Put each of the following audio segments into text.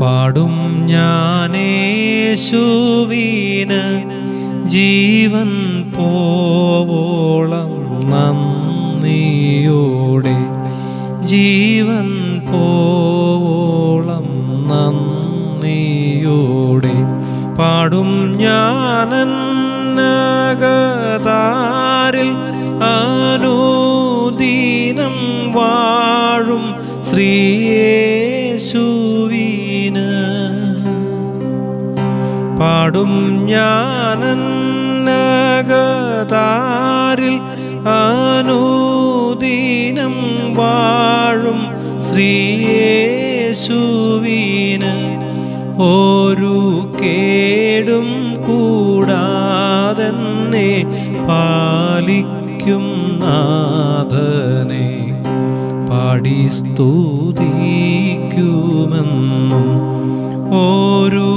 പാടും ഞാനേശുവീന് ജീവൻ പോവോളം നന്ദിയോടെ. ജീവൻ പോവോളം നന്ദിയോടെ. പാടും ഞാനന്നകതാരിൽ അനുദീനം വാഴും ശ്രീയേശുവീന് പാടും ഞാനന്നകതാരിൽ ആനൂദീനം വാഴും ശ്രീയേശുവീന ഒരു കേടും കൂടാതെന്നെ പാലിക്കും നാഥനെ. പാടി സ്തുതിക്കുമെന്നും ഒരു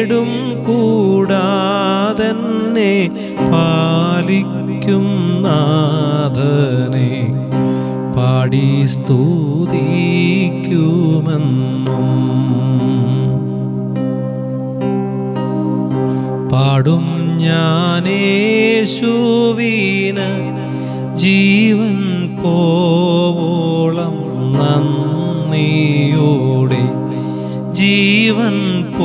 കേടും കൂടാതെന്നെ പാലിക്കും നാഥനെ. പാടി സ്തുതിക്കുമെന്നും പാടും ഞാനേശുവീന ജീവൻ പോവോളം നന്ദിയോടെ ജീവൻ നന്ദി